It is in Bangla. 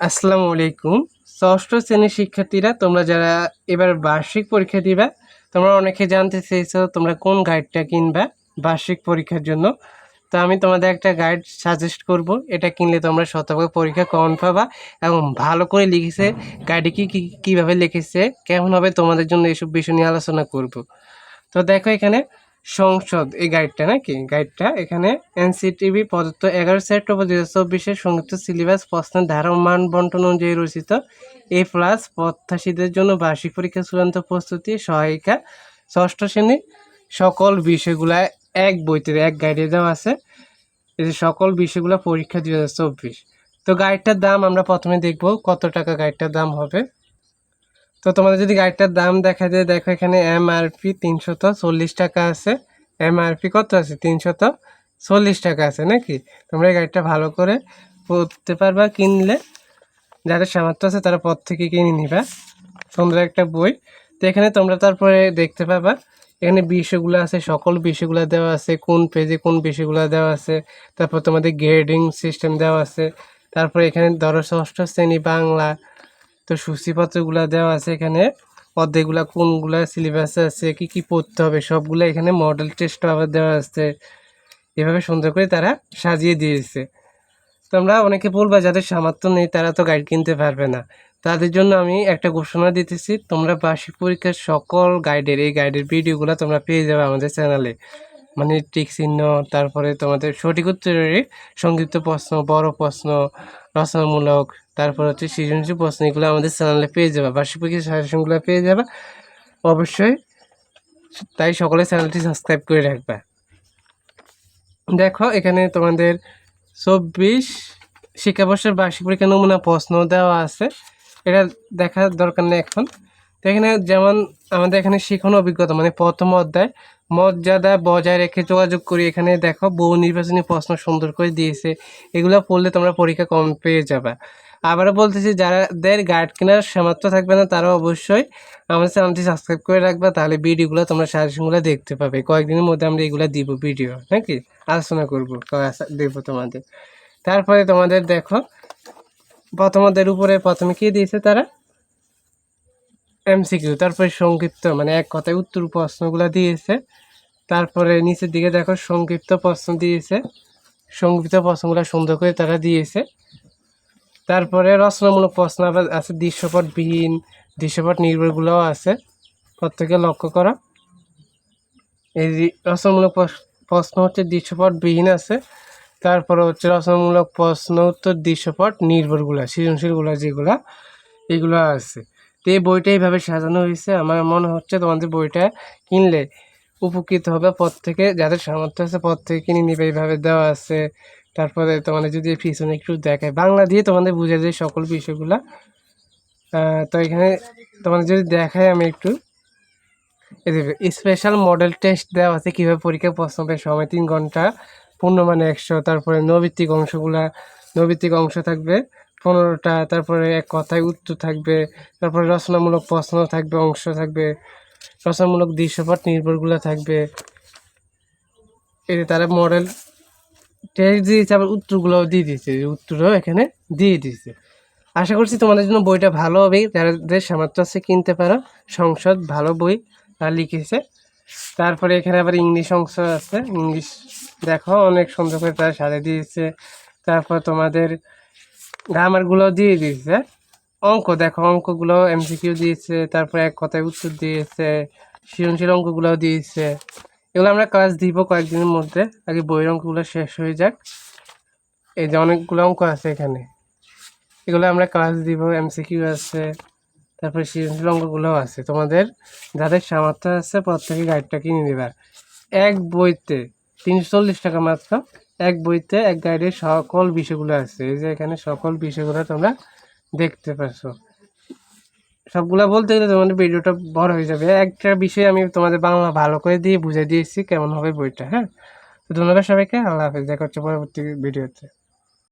আসসালামু আলাইকুম। ষষ্ঠ শ্রেণির শিক্ষার্থীরা, তোমরা যারা এবার বার্ষিক পরীক্ষা দিবা, তোমরা অনেকে জানতে চেয়েছো তোমরা কোন গাইডটা কিনবা বার্ষিক পরীক্ষার জন্য। তো আমি তোমাদের একটা গাইড সাজেস্ট করব। এটা কিনলে তোমরা শতভাগ পরীক্ষা কমন পাবা এবং ভালো করে লিখেছে গাইডে কি- কীভাবে লিখেছে কেমন হবে তোমাদের জন্য এসব বিষয় নিয়ে আলোচনা করব। তো দেখো এখানে সংসদ, এই গাইডটা নাকি? গাইডটা এখানে এনসিটিভি প্রদত্ত এগারো সেপ্টেম্বর দু হাজার চব্বিশের সংযুক্ত সিলেবাস, প্রশ্নের ধারা মান বন্টন অনুযায়ী রচিত। এ প্লাস প্রত্যাশীদের জন্য বার্ষিক পরীক্ষা চূড়ান্ত প্রস্তুতি, সহায়িকা, ষষ্ঠ শ্রেণির সকল বিষয়গুলা এক বইতে এক গাইডে দেওয়া আছে। এই যে সকল বিষয়গুলো পরীক্ষা দুই হাজার চব্বিশ। তো গাইডটার দাম আমরা প্রথমে দেখব কত টাকা গাইডটার দাম হবে। তো তোমাদের যদি গাড়িটার দাম দেখা যায়, দেখো এখানে এমআরপি তিনশত চল্লিশ টাকা আছে। এমআরপি কত আছে? তিনশত চল্লিশ টাকা আছে, নাকি? তোমরা এই গাড়িটা ভালো করে পড়তে পারবা, কিনলে। যাদের সামর্থ্য আছে, তারা পথ থেকে কিনে নিবা। সুন্দর একটা বই। তো এখানে তোমরা তারপরে দেখতে পাবা, এখানে বিষয়গুলো আছে, সকল বিষয়গুলো দেওয়া আছে, কোন পেজে কোন বিষয়গুলো দেওয়া আছে। তারপর তোমাদের গ্রেডিং সিস্টেম দেওয়া আছে। তারপরে এখানে ধরো ষষ্ঠ শ্রেণি বাংলা তো সূচিপত্রগুলো দেওয়া আছে এখানে। অর্ধেকগুলা কোনগুলা সিলেবাসে আছে, কি কি পড়তে হবে, সবগুলো এখানে মডেল টেস্ট আবার দেওয়া আছে। এভাবে সুন্দর করে তারা সাজিয়ে দিয়েছে। তোমরা অনেকে বলব, যাদের সামর্থ্য নেই, তারা তো গাইড কিনতে পারবে না। তাদের জন্য আমি একটা ঘোষণা দিতেছি, তোমরা বার্ষিক পরীক্ষার সকল গাইডের এই গাইডের ভিডিওগুলো তোমরা পেয়ে যাবে আমাদের চ্যানেলে মানে টিক চিহ্ন, তারপরে তোমাদের সঠিক উত্তরের সংক্ষিপ্ত প্রশ্ন, বড় প্রশ্ন, রচনামূলক, তারপর হচ্ছে সৃজনশীল প্রশ্ন, এগুলো আমাদের চ্যানেলে পেয়ে যাবে, বার্ষিক পরীক্ষার সাজেশনগুলো পেয়ে যাবে। অবশ্যই তাই সকলে চ্যানেলটি সাবস্ক্রাইব করে রাখবে। দেখো, এখানে তোমাদের চব্বিশ শিক্ষাবর্ষের বার্ষিক পরীক্ষা নমুনা প্রশ্ন দেওয়া আছে। এটা দেখার দরকার নেই এখন। তো এখানে যেমন আমাদের এখানে শিখন অভিজ্ঞতা মানে প্রথম অধ্যায়, মর্যাদা বজায় রেখে যোগাযোগ করি। এখানে দেখো বহু নির্বাচনী প্রশ্ন সুন্দর করে দিয়েছে। এগুলো পড়লে তোমরা পরীক্ষা কম পেয়ে যাবে। আবারও বলতেছি যাদের গাইড কেনার সামর্থ্য থাকবে না, তারা অবশ্যই আমাদের চ্যানেলটি সাবস্ক্রাইব করে রাখবে, তাহলে ভিডিওগুলো তোমরা সাজেশনগুলো দেখতে পাবে। কয়েকদিনের মধ্যে আমরা এগুলো দিব ভিডিও, নাকি? আলোচনা করব দেবো তোমাদের। তারপরে তোমাদের দেখো প্রথমদের উপরে প্রথমে কী দিয়েছে তারা? এমসিকিউ তারপরে সংক্ষিপ্ত মানে এক কথায় উত্তর প্রশ্নগুলো দিয়েছে। তারপরে নিচের দিকে দেখো, সংক্ষিপ্ত প্রশ্ন দিয়েছে। সংক্ষিপ্ত প্রশ্নগুলো সুন্দর করে তারা দিয়েছে। তারপরে রচনামূলক প্রশ্ন আবার আছে দৃশ্যপটবিহীন দৃশ্যপট নির্ভরগুলোও আছে। প্রত্যেকে লক্ষ্য করা। এই রচনামূলক প্রশ- প্রশ্ন হচ্ছে দৃশ্যপটবিহীন আছে। তারপরে হচ্ছে রচনামূলক প্রশ্ন, উত্তর দৃশ্যপট নির্ভরগুলো, সৃজনশীলগুলো যেগুলো, এগুলো আছে। তো এই বইটা এইভাবে সাজানো হয়েছে। আমার মনে হচ্ছে তোমাদের বইটা কিনলে উপকৃত হবে। প্রত্যেকে যাদের সামর্থ্য আছে প্রত্যেকে কিনে নিবে, এইভাবে দেওয়া আছে। তারপরে তোমাদের যদি পিছনে একটু দেখায়। বাংলা দিয়ে তোমাদের বুঝে যায় সকল বিষয়গুলো। তো এখানে তোমাদের যদি দেখায় আমি একটু। স্পেশাল মডেল টেস্ট দেওয়া আছে, কীভাবে পরীক্ষা প্রশ্ন হবে সময় তিন ঘণ্টা পূর্ণমানে একশো, তারপরে নৈবিত্তিক অংশগুলা, নৈবিত্তিক অংশ থাকবে। পনেরোটা, তারপরে এক কথায় উত্তর থাকবে, তারপরে রচনামূলক প্রশ্ন থাকবে, অংশ থাকবে, রচনামূলক দৃশ্যপট নির্ভরগুলো থাকবে। এতে তারা মডেল টেস্ট দিয়েছে, আবার উত্তরগুলোও দিয়ে দিয়েছে উত্তরও এখানে দিয়ে দিয়েছে। আশা করছি তোমাদের জন্য বইটা ভালো হবে, যাদের সামর্থ্য আছে কিনতে পারো। সংসদ, ভালো বই তারা লিখেছে। তারপরে এখানে আবার ইংলিশ অংশ আছে, ইংলিশ দেখো, অনেক সুন্দর করে তারা সাজিয়ে দিয়েছে। তারপর তোমাদের গ্রামারগুলো দিয়ে দিয়েছে। অঙ্ক, দেখো, অঙ্কগুলো এমসিকিউ দিয়েছে, তারপরে এক কথায় উত্তর দিয়েছে, সৃজনশীল অঙ্কগুলোও দিয়েছে। এগুলো আমরা ক্লাস দিব কয়েকদিনের মধ্যে, আগে বইয়ের অঙ্কগুলো শেষ হয়ে যাক। এই যে অনেকগুলো অঙ্ক আছে এখানে। এগুলো আমরা ক্লাস দিব এমসিকিউ আছে, তারপরে সৃজনশীল অঙ্কগুলোও আছে। তোমাদের যাদের সামর্থ্য আছে প্রত্যেকে গাইডটা কিনে নেবা। এক বইতে তিনশো চল্লিশ টাকা মাত্র। এক বইতে, এক গাইডের সকল বিষয়গুলো আছে। এই যে এখানে সকল বিষয়গুলো তোমরা দেখতে পাচ্ছ সবগুলা বলতে গেলে তোমাদের ভিডিওটা বড় হয়ে যাবে। একটা বিষয় আমি তোমাদের বাংলা ভালো করে দিয়ে বুঝিয়ে দিয়েছি কেমন হবে বইটা হ্যাঁ? তো ধন্যবাদ সবাইকে। আল্লাহ হাফেজ। দেখা হচ্ছে পরবর্তী ভিডিওতে।